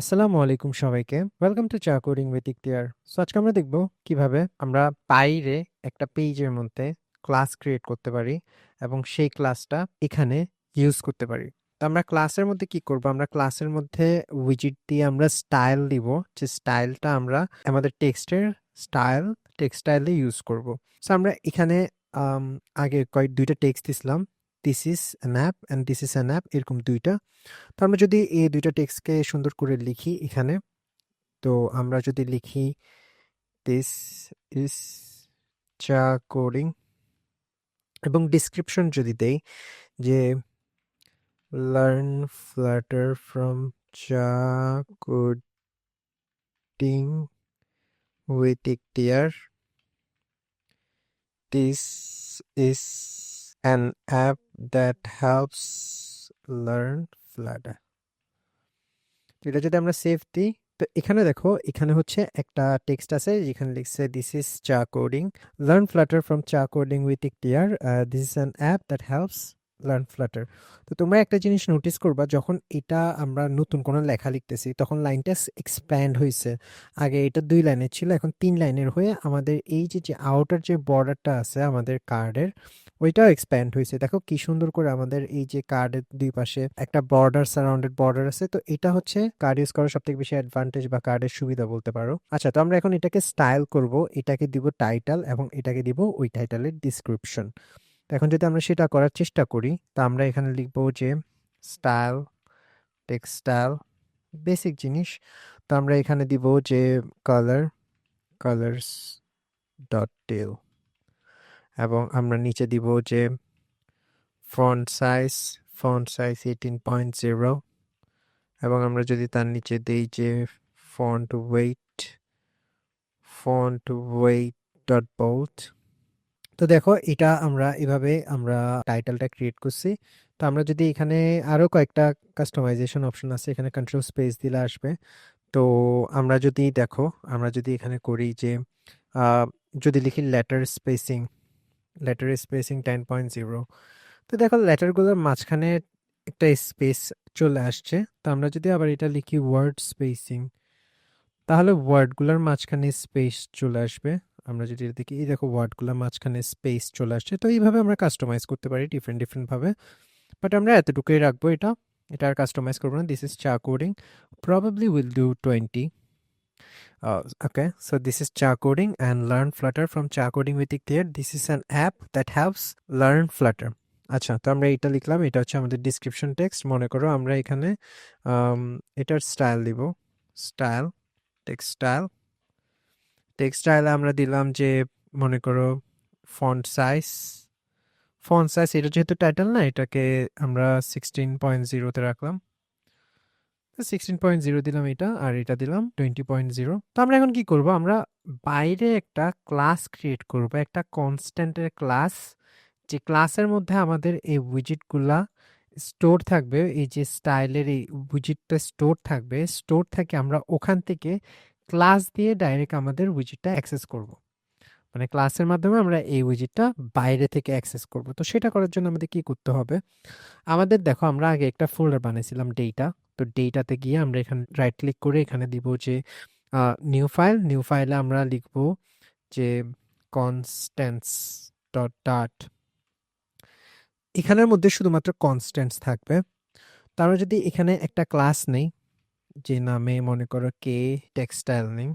আসসালামু আলাইকুম সবাইকে। Welcome to Cha coding with Ikhtiar so আজকে আমরা দেখব কীভাবে আমরা বাইরে একটা পেজের মধ্যে ক্লাস ক্রিয়েট করতে পারি এবং সেই ক্লাসটা এখানে ইউজ করতে পারি। তো আমরা ক্লাসের মধ্যে কি করব? আমরা ক্লাসের মধ্যে উইজিট দিয়ে আমরা স্টাইল দিব। যে স্টাইলটা আমরা আমাদের টেক্সটের স্টাইল টেক্সটাইলে ইউজ করব। সো আমরা এখানে আগে কয়েক, দুইটা টেক্সট দিছিলাম। This is an app and this is an app এরকম দুইটা। তো আমরা যদি এই দুইটা টেক্সটকে সুন্দর করে লিখি এখানে, তো আমরা যদি লিখি দিস ইজ চা কোডিং এবং ডিসক্রিপশন যদি দেই, যে learn Flutter from Cha coding with Ikhtiar this is an app that helps learn Flutter. এটা যদি আমরা সেভ দিই, তো এখানে দেখো, এখানে হচ্ছে একটা টেক্সট আছে, যেখানে লিখছে this is Cha coding learn Flutter from Cha coding with Ikhtiar this is an app that helps learn Flutter তো তোমরা একটা জিনিস নোটিস করবা, যখন এটা আমরা নতুন কোনো লেখা লিখতেছি, তখন লাইনটা এক্সপ্যান্ড হয়েছে আগে এটা দুই লাইনের ছিল, এখন তিন লাইনের হয়ে আমাদের এই যে যে আউটার যে বর্ডারটা আছে আমাদের কার্ডের ওইটাও এক্সপ্যান্ড হয়েছে দেখো কি সুন্দর করে আমাদের এই যে কার্ডের দুই পাশে একটা বর্ডার সারাউন্ডেড বর্ডার আছে, তো এটা হচ্ছে কার্ড ইউজ করার সব থেকে বেশি অ্যাডভান্টেজ বা কার্ডের সুবিধা বলতে পারো। আচ্ছা তো আমরা এখন এটাকে স্টাইল করব, এটাকে দিব টাইটেল এবং এটাকে দিব ওই টাইটেলের ডিসক্রিপশন এখন যদি আমরা সেটা করার চেষ্টা করি, তা আমরা এখানে লিখব যে স্টাইল টেক্সটাইল বেসিক জিনিস। তো আমরা এখানে দিব যে কালার কালার্স ডট টেল এবং আমরা নিচে দিব যে font size font size eighteen point zero এবং আমরা যদি তার নিচে দিই যে font weight font weight dot bold তো দেখো, এটা আমরা এভাবে আমরা টাইটেলটা ক্রিয়েট করছি। তো আমরা যদি এখানে আরও কয়েকটা কাস্টমাইজেশন অপশন আছে, এখানে কন্ট্রোল স্পেস দিলে আসবে। তো আমরা যদি দেখো, আমরা যদি এখানে করি যে যদি লিখি letter spacing letter spacing ten point zero তো দেখো লেটারগুলোর মাঝখানে একটা স্পেস চলে আসছে। তো আমরা যদি আবার এটা লিখি ওয়ার্ড স্পেসিং তাহলে ওয়ার্ডগুলোর মাঝখানে স্পেস চলে আসবে। আমরা যদি দেখি এই দেখো ওয়ার্ডগুলোর মাঝখানে স্পেস চলে আসছে। তো এইভাবে আমরা কাস্টমাইজ করতে পারি ডিফারেন্ট ডিফারেন্টভাবে বাট আমরা এতটুকুই রাখব এটা। এটা আর কাস্টমাইজ করব না। This is Cha coding. Probably will do twenty okay so this is Cha coding and learn Flutter from Cha coding with Ikhtiar this is an app that haves learn Flutter আচ্ছা তো আমরা এটা লিখলাম। এটা হচ্ছে আমাদের ডিসক্রিপশন টেক্সট মনে করো আমরা এখানে এটার স্টাইল দিব। স্টাইল টেক্সটাইল টেক্সটাইলে আমরা দিলাম যে, মনে করো ফন্ট সাইজ ফন্ট সাইজ এটা যেহেতু টাইটেল না, এটাকে আমরা সিক্সটিন পয়েন্ট জিরোতে রাখলাম। সিক্সটিন পয়েন্ট জিরো দিলাম এটা, আর এটা দিলাম টোয়েন্টি পয়েন্ট জিরো তো আমরা এখন কি করব? আমরা বাইরে একটা ক্লাস ক্রিয়েট করব, একটা কনস্ট্যান্টের ক্লাস যে ক্লাসের মধ্যে আমাদের এই উইজিটগুলা স্টোর থাকবে, এই যে স্টাইলের এই উইজিটটা স্টোর থাকবে স্টোর থেকে আমরা ওখান থেকে ক্লাস দিয়ে ডাইরেক্ট আমাদের উইজিটটা অ্যাক্সেস করব। মানে ক্লাসের মাধ্যমে আমরা এই উইজিটটা বাইরে থেকে অ্যাক্সেস করব। তো সেটা করার জন্য আমাদের কি করতে হবে? আমাদের দেখো, আমরা আগে একটা ফোল্ডার বানিয়েছিলাম ডেটা তো ডেটাতে গিয়ে আমরা এখানে রাইট ক্লিক করে এখানে দিব যে নিউ ফাইল নিউ ফাইলে আমরা লিখব যে কনস্ট্যান্স ডট ডাট এখানের মধ্যে শুধুমাত্র কনস্ট্যান্টস থাকবে। তো আমরা যদি এখানে একটা ক্লাস নেই যে নামে মনে করো কে টেক্সটাইল নেই।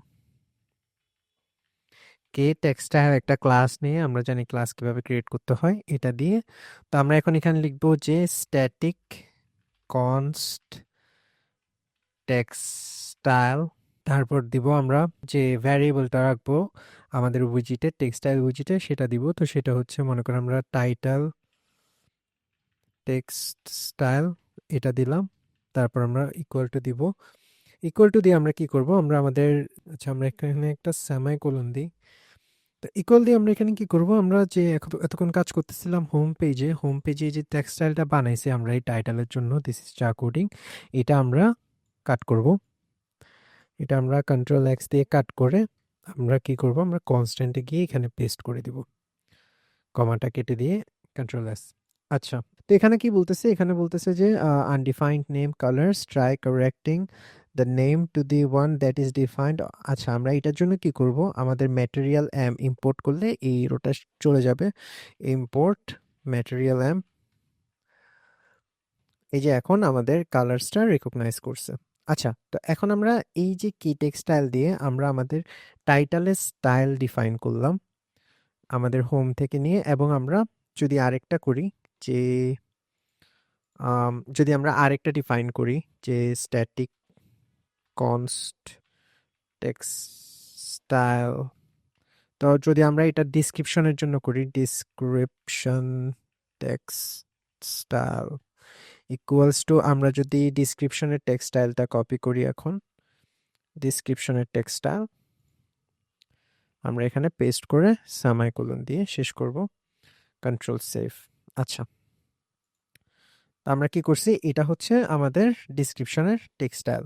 কে টেক্সটাইল একটা ক্লাস নিয়ে আমরা জানি ক্লাস কীভাবে ক্রিয়েট করতে হয় এটা দিয়ে। তো আমরা এখন এখানে লিখব যে স্ট্যাটিক কনস্ট টেক্সটাইল তারপর দিব আমরা যে ভ্যারিয়েবলটা রাখব আমাদের উইজিটে টেক্সটাইল উইজিটে সেটা দিব। তো সেটা হচ্ছে মনে করো আমরা টাইটেল টেক্সট স্টাইল এটা দিলাম। তারপর আমরা ইকুয়াল টু দিব। ইকুয়াল টু দিয়ে আমরা কি করব? আমরা আমাদের আচ্ছা আমরা এখানে একটা সেমাই কোলন দিই। তো ইকুয়াল দিয়ে আমরা এখানে কি করব? আমরা যে এত- এতক্ষণ কাজ করতেছিলাম হোম পেজে হোম পেজে যে টেক্সটাইলটা বানাইছি আমরা এই টাইটেলের জন্য দিস ইজ চা কোডিং এটা আমরা কাট করব। এটা আমরা কন্ট্রোল এক্স দিয়ে কাট করে আমরা কি করব? আমরা কনস্ট্যান্টে গিয়ে এখানে পেস্ট করে দিব। কমাটা কেটে দিয়ে কন্ট্রোল এস আচ্ছা তো এখানে কি বলতেছে? এখানে বলতেছে যে undefined name colours try correcting the name to the one that is defined আচ্ছা আমরা এটার জন্য কি করব? আমাদের ম্যাটেরিয়াল অ্যাম ইম্পোর্ট করলে এই রোটা চলে যাবে। ইম্পোর্ট ম্যাটেরিয়াল অ্যাম এই যে এখন আমাদের কালার্সটা রেকগনাইজ করছে। আচ্ছা তো এখন আমরা এই যে কি টেক্সটাইল দিয়ে আমরা আমাদের টাইটেলের স্টাইল ডিফাইন করলাম আমাদের হোম থেকে নিয়ে, এবং আমরা যদি আরেকটা করি যে যদি আমরা আরেকটা ডিফাইন করি যে স্ট্যাটিক কনস্ট টেক্সটাইল তো যদি আমরা এটা ডিসক্রিপশনের জন্য করি ডিসক্রিপশন টেক্সটাইল ইকুয়ালস টু আমরা যদি ডিসক্রিপশনের টেক্সটাইলটা কপি করি এখন ডিসক্রিপশনের টেক্সটাইল আমরা এখানে পেস্ট করে সামাইকোলন দিয়ে শেষ করব কন্ট্রোল সেভ আচ্ছা। আমরা কি করছি? এটা হচ্ছে আমাদের ডিসক্রিপশনের টেক্সটাইল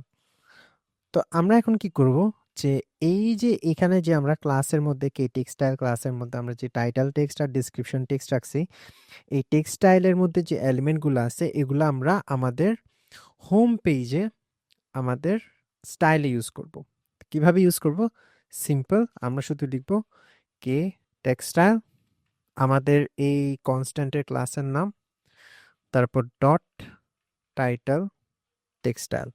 তো আমরা এখন কি করব? যে এই যে এখানে যে আমরা ক্লাসের মধ্যে কে টেক্সটাইল ক্লাসের মধ্যে আমরা যে টাইটেল টেক্সট আর ডিসক্রিপশন টেক্সট রাখছি, এই টেক্সটাইলের মধ্যে যে এলিমেন্টগুলো আছে, এগুলো আমরা আমাদের হোম পেজে আমাদের স্টাইলে ইউজ করব। কীভাবে ইউজ করব? সিম্পল আমরা শুধু লিখব কে টেক্সটাইল আমাদের এই কনস্ট্যান্টের ক্লাসের নাম। তারপর ডট টাইটেল টেক্সটাইল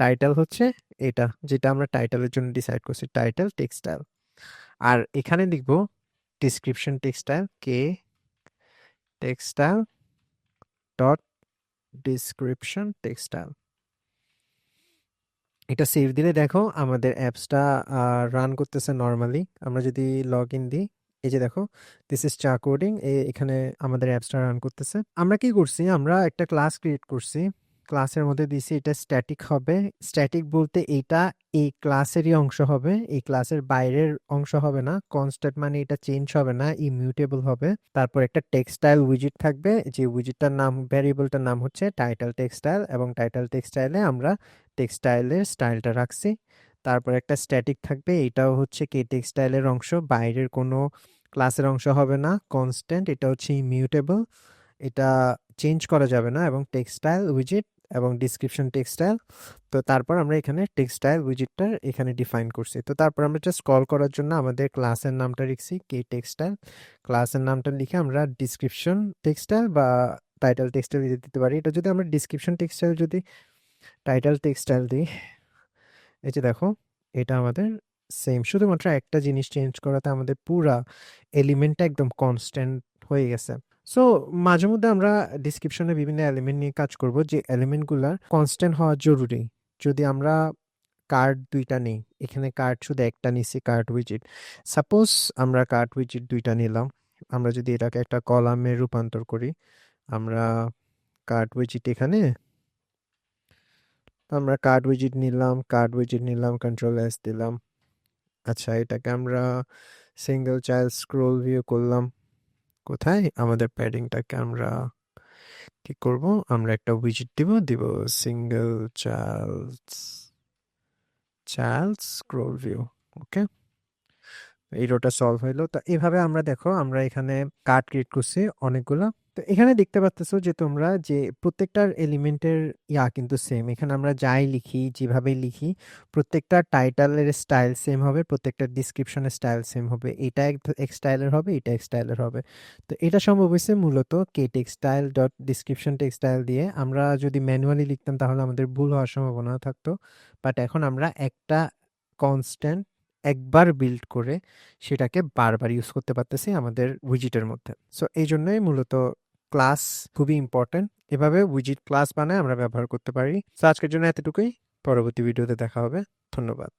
টাইটেল হচ্ছে এটা, যেটা আমরা টাইটেলের জন্য ডিসাইড করছি টাইটেল টেক্সটাইল আর এখানে লিখব description text style K text style dot description text style এটা সেভ দিলে দেখো, আমাদের অ্যাপসটা রান করতেছে নর্মালি আমরা যদি লগ ইন দিই এই যে দেখো দিস ইজ চা কোডিং এখানে আমাদের অ্যাপসটা রান করতেছে। আমরা কি করছি? আমরা একটা ক্লাস ক্রিয়েট করছি। ক্লাসের মধ্যে দিছি এটা স্ট্যাটিক হবে। স্ট্যাটিক বলতে এটা এই ক্লাসেরই অংশ হবে। এই ক্লাসের বাইরের অংশ হবে না। কনস্ট্যান্ট মানে এটা চেঞ্জ হবে না ইমিউটেবল হবে। তারপর একটা টেক্সটাইল উইজিট থাকবে, যে উইজিটটার নাম ভ্যারিয়েবলটার নাম হচ্ছে টাইটেল টেক্সটাইল এবং টাইটেল টেক্সটাইলে আমরা টেক্সটাইলের স্টাইলটা রাখছি। তারপর একটা স্ট্যাটিক থাকবে। এটাও হচ্ছে কে টেক্সটাইলের অংশ, বাইরের কোনো ক্লাসের অংশ হবে না কনস্ট্যান্ট এটা হচ্ছে ইমিউটেবল এটা চেঞ্জ করা যাবে না, এবং টেক্সটাইল উইজিট এবং ডিসক্রিপশন টেক্সটাইল তো তারপর আমরা এখানে টেক্সটাইল উইজিটটা এখানে ডিফাইন করছি। তো তারপর আমরা জাস্ট কল করার জন্য আমাদের ক্লাসের নামটা লিখছি কে টেক্সটাইল ক্লাসের নামটা লিখে আমরা ডিসক্রিপশন টেক্সটাইল বা টাইটেল টেক্সটাইল দিতে পারি, এটা যদি আমরা ডিসক্রিপশন টেক্সটাইল যদি টাইটেল টেক্সটাইল দিই এই যে দেখো, এটা আমাদের সেম শুধুমাত্র একটা জিনিস চেঞ্জ করাতে আমাদের পুরা এলিমেন্টটা একদম কনস্ট্যান্ট হয়ে গেছে। সো মাঝে মধ্যে আমরা ডিসক্রিপশনে বিভিন্ন এলিমেন্ট নিয়ে কাজ করব, যে এলিমেন্টগুলার কনস্ট্যান্ট হওয়া জরুরি। যদি আমরা কার্ড দুইটা নেই, এখানে কার্ড শুধু একটা নিছি কার্ড উইজিট সাপোজ আমরা কার্ড উইজিট দুইটা নিলাম, আমরা যদি এটাকে একটা কলামে রূপান্তর করি, আমরা কার্ড উইজিট এখানে আমরা কার্ড উইজিট নিলাম কার্ড উইজিট নিলাম কন্ট্রোল এস দিলাম। আচ্ছা এটাকে আমরা সিঙ্গেল চাইল্ড স্ক্রোল ভিউ করলাম। কোথায়? আমাদের প্যাডিংটাকে আমরা কি করব? আমরা একটা উইজিট দিব দিব single child child scroll view okay এই রোটা সলভ হইল। তো এভাবে আমরা দেখো, আমরা এখানে কার্ড ক্রিয়েট করছি অনেকগুলো। তো এখানে দেখতে পাচ্তেছো যে তোমরা যে প্রত্যেকটার এলিমেন্টের ইয়া কিন্তু সেম এখানে আমরা যাই লিখি যেভাবে লিখি, প্রত্যেকটা টাইটেলের স্টাইল সেম হবে প্রত্যেকটা ডিসক্রিপশনের স্টাইল সেম হবে। এটা এক স্টাইলের হবে, এটা এক স্টাইলের হবে। তো এটা সম্ভব হয়েছে মূলত K text style dot description text style দিয়ে। আমরা যদি ম্যানুয়ালি লিখতাম তাহলে আমাদের ভুল হওয়ার সম্ভাবনা থাকতো। বাট এখন আমরা একটা কনস্ট্যান্ট একবার বিল্ড করে সেটাকে বারবার ইউজ করতে পারতেছি আমাদের উইজিটের মধ্যে। সো এই জন্যই মূলত ক্লাস খুবই ইম্পর্টেন্ট এভাবে উইজিট ক্লাস বানায় আমরা ব্যবহার করতে পারি। তো আজকের জন্য এতটুকুই। পরবর্তী ভিডিওতে দেখা হবে। ধন্যবাদ।